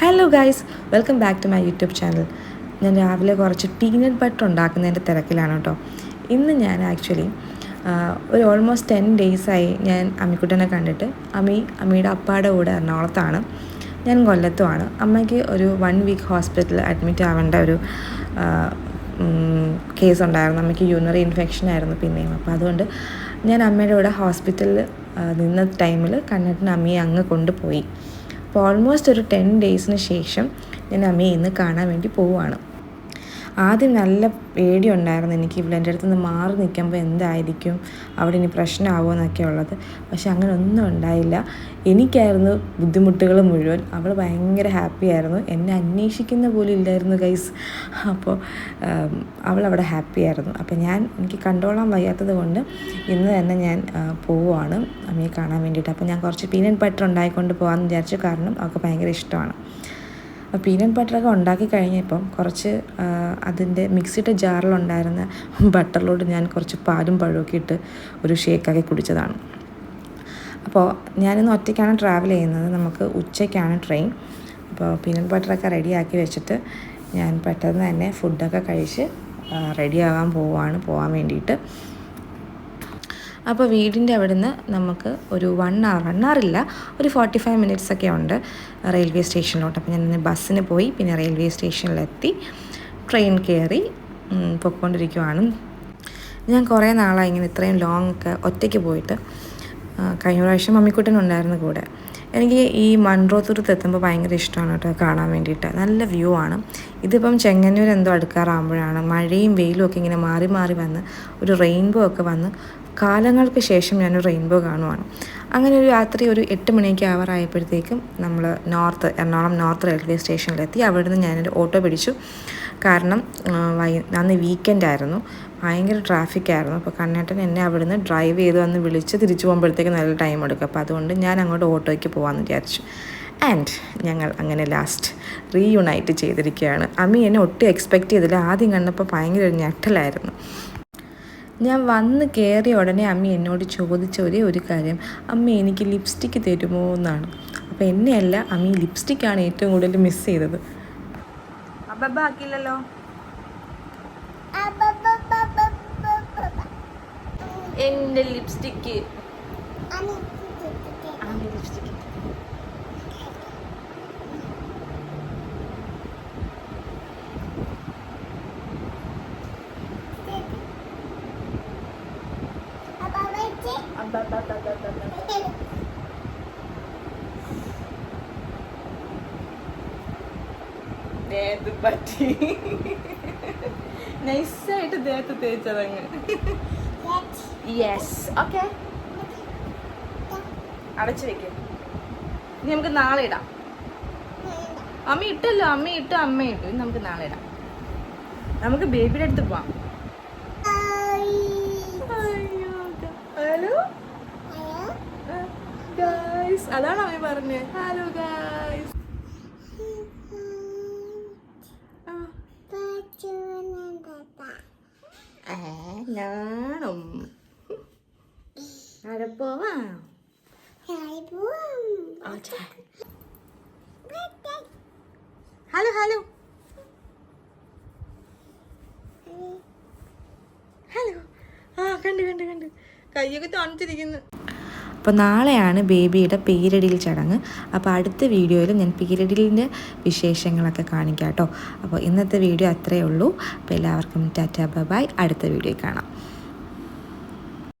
Hello guys welcome back to my YouTube channel ഞാൻ രാവിലെ കുറച്ച് പീനട്ട് ബട്ടർ ഉണ്ടാക്കുന്നതിന്റെ തിരക്കിലാണ് കേട്ടോ. ഇന്ന് ഞാൻ ആക്ച്വലി ഒരു ഓൾമോസ്റ്റ് ടെൻ ഡേയ്സായി ഞാൻ അമ്മിക്കുട്ടനെ കണ്ടിട്ട് അമ്മി അമ്മിയുടെ അപ്പാടെ കൂടെ എറണാകുളത്താണ്. ഞാൻ കൊല്ലത്തുമാണ്. അമ്മയ്ക്ക് ഒരു വൺ വീക്ക് ഹോസ്പിറ്റലിൽ അഡ്മിറ്റ് ആവേണ്ട ഒരു കേസ് ഉണ്ടായിരുന്നു. അമ്മയ്ക്ക് യൂണറി ഇൻഫെക്ഷൻ ആയിരുന്നു പിന്നെയും. അപ്പോൾ അതുകൊണ്ട് ഞാൻ അമ്മയുടെ കൂടെ ഹോസ്പിറ്റലിൽ നിന്ന ടൈമിൽ കണ്ണട്ടിന് അമ്മയെ അങ്ങ് കൊണ്ടുപോയി. അപ്പോൾ ഓൾമോസ്റ്റ് ഒരു ടെൻ ഡേയ്സിന് ശേഷം ഞാൻ അമ്മയെ ഇന്ന് കാണാൻ വേണ്ടി പോവുകയാണ് ആദ്യം നല്ല പേടിയുണ്ടായിരുന്നു എനിക്ക് ഇവിടെ എന്റെ അടുത്ത് നിന്ന് മാറി നിൽക്കുമ്പോൾ എന്തായിരിക്കും? അവിടെ ഇനി പ്രശ്നമാവുമോ എന്നൊക്കെ ഉള്ളത്. പക്ഷെ അങ്ങനെ ഒന്നും ഉണ്ടായില്ല. എനിക്കായിരുന്നു ബുദ്ധിമുട്ടുകൾ മുഴുവൻ. അവൾ ഭയങ്കര ഹാപ്പി ആയിരുന്നു. എന്നെ അന്വേഷിക്കുന്ന പോലും ഇല്ലായിരുന്നു ഗൈസ് അപ്പോൾ അവൾ അവിടെ ഹാപ്പി ആയിരുന്നു. അപ്പോൾ ഞാൻ എനിക്ക് കണ്ടോളാൻ വയ്യാത്തത് കൊണ്ട് ഇന്ന് തന്നെ ഞാൻ പോവുകയാണ് അമ്മയെ കാണാൻ വേണ്ടിയിട്ട്. അപ്പോൾ ഞാൻ കുറച്ച് പീനട്ട് ബട്ടർ ഉണ്ടായിക്കൊണ്ട് പോകാമെന്ന് വിചാരിച്ചു കാരണം അവൾക്ക് ഭയങ്കര ഇഷ്ടമാണ്. പീനട്ട് ബട്ടറൊക്കെ ഉണ്ടാക്കി കഴിഞ്ഞപ്പം കുറച്ച് അതിന്റെ മിക്സിയുടെ ജാറിലുണ്ടായിരുന്ന ബട്ടറിലോട്ട് ഞാൻ കുറച്ച് പാലും പഴമൊക്കെ ഇട്ട് ഒരു ഷേക്കാക്കി കുടിച്ചതാണ്. അപ്പോൾ ഞാനിന്ന് ഒറ്റയ്ക്കാണ് ട്രാവൽ ചെയ്യുന്നത്. നമുക്ക് ഉച്ചയ്ക്കാണ് ട്രെയിൻ. അപ്പോൾ പീനട്ട് ബട്ടറൊക്കെ റെഡിയാക്കി വെച്ചിട്ട് ഞാൻ പെട്ടെന്ന് തന്നെ ഫുഡൊക്കെ കഴിച്ച് റെഡിയാകാൻ പോവാണ്. പോകാൻ വേണ്ടിയിട്ട് അപ്പോൾ വീടിന്റെ നിന്ന് നമുക്ക് ഒരു വൺ അവർ വൺ അവർ ഇല്ല. ഒരു ഫോർട്ടി ഫൈവ് മിനിറ്റ്സ് ഒക്കെ ഉണ്ട് റെയിൽവേ സ്റ്റേഷനിലോട്ട് അപ്പോൾ ഞാൻ ബസ്സിന് പോയി പിന്നെ റെയിൽവേ സ്റ്റേഷനിലെത്തി ട്രെയിൻ കയറി പൊയ്ക്കൊണ്ടിരിക്കുവാണ്. ഞാൻ കുറേ നാളായി ഇങ്ങനെ ഇത്രയും ലോങ് ഒക്കെ ഒറ്റയ്ക്ക് പോയിട്ട് കഴിഞ്ഞ പ്രാവശ്യം മമ്മിക്കുട്ടനുണ്ടായിരുന്നു കൂടെ. എനിക്ക് ഈ മൺറോത്തൂരത്ത് എത്തുമ്പോൾ ഭയങ്കര ഇഷ്ടമാണ് കേട്ടോ കാണാൻ വേണ്ടിയിട്ട്. നല്ല വ്യൂ ആണ്. ഇതിപ്പം ചെങ്ങന്നൂർ എന്തോ അടുക്കാറാകുമ്പോഴാണ് മഴയും വെയിലും ഒക്കെ ഇങ്ങനെ മാറി മാറി വന്ന് ഒരു റെയിൻബോ ഒക്കെ വന്ന് കാലങ്ങൾക്ക് ശേഷം ഞാനൊരു റെയിൻബോ കാണുവാണ്. അങ്ങനെ ഒരു രാത്രി ഒരു എട്ട് മണിയൊക്കെ ആവാറായപ്പോഴത്തേക്കും നമ്മൾ നോർത്ത് എറണാകുളം നോർത്ത് റെയിൽവേ സ്റ്റേഷനിലെത്തി. അവിടെ നിന്ന് ഞാനൊരു ഓട്ടോ പിടിച്ചു. കാരണം വൈ അന്ന് വീക്കെൻഡ് ആയിരുന്നു. ഭയങ്കര ട്രാഫിക് ആയിരുന്നു. അപ്പോൾ കണ്ണേട്ടൻ എന്നെ അവിടുന്ന് ഡ്രൈവ് ചെയ്ത് വന്ന് വിളിച്ച് തിരിച്ചു പോകുമ്പോഴത്തേക്ക് നല്ല ടൈം എടുക്കും. അപ്പോൾ അതുകൊണ്ട് ഞാൻ അങ്ങോട്ട് ഓട്ടോയ്ക്ക് പോകാമെന്ന് വിചാരിച്ചു. ആൻഡ് ഞങ്ങൾ അങ്ങനെ ലാസ്റ്റ് റീയുണൈറ്റ് ചെയ്തിരിക്കുകയാണ്. അമ്മി എന്നെ ഒട്ടും എക്സ്പെക്റ്റ് ചെയ്തില്ല. ആദ്യം കണ്ടപ്പോൾ ഭയങ്കര ഒരു ഞെട്ടലായിരുന്നു. ഞാൻ വന്ന് കയറിയ ഉടനെ അമ്മ എന്നോട് ചോദിച്ച ഒരേ ഒരു കാര്യം. അമ്മ എനിക്ക് ലിപ്സ്റ്റിക്ക് തരുമോ എന്നാണ്. അപ്പോൾ എന്നെയല്ല അമ്മ ലിപ്സ്റ്റിക്കാണ് ഏറ്റവും കൂടുതൽ മിസ് ചെയ്തത്. ആക്കില്ലല്ലോ എന്റെ ലിപ്സ്റ്റിക്ക് ലിപ്സ്റ്റിക്ക് ദേഹത്ത് പറ്റി. നൈസായിട്ട് ദേഹത്ത് തേച്ചതങ്ങ്. യെസ് ഓക്കെ അടച്ചു വെക്കും. ഇനി നമുക്ക് നാളെ ഇടാം. അമ്മ ഇട്ടല്ലോ അമ്മ ഇട്ട് അമ്മ ഇട്ടു. ഇനി നമുക്ക് നാളെ ഇടാം. നമുക്ക് ബേബിയുടെ അടുത്ത് പോവാം. ഗായ്സ് അതാണ് അവൻ പറഞ്ഞത് ഹലോ ഗായ്സ് ഞാനും ആരെ പോവാം? Hello hello. ഹലോ. ആ കണ്ടു കണ്ടു കണ്ടു. കയ്യൊക്കെ തണുത്തിരിക്കുന്നു അപ്പോൾ നാളെയാണ് ബേബിയുടെ പേരിടിൽ ചടങ്ങ്. അപ്പോൾ അടുത്ത വീഡിയോയിൽ ഞാൻ പീരടിയിന്റെ വിശേഷങ്ങളൊക്കെ കാണിക്കാം കേട്ടോ. അപ്പോൾ ഇന്നത്തെ വീഡിയോ അത്രയേ ഉള്ളൂ. അപ്പോൾ എല്ലാവർക്കും ടാറ്റാ ബൈ അടുത്ത വീഡിയോ കാണാം.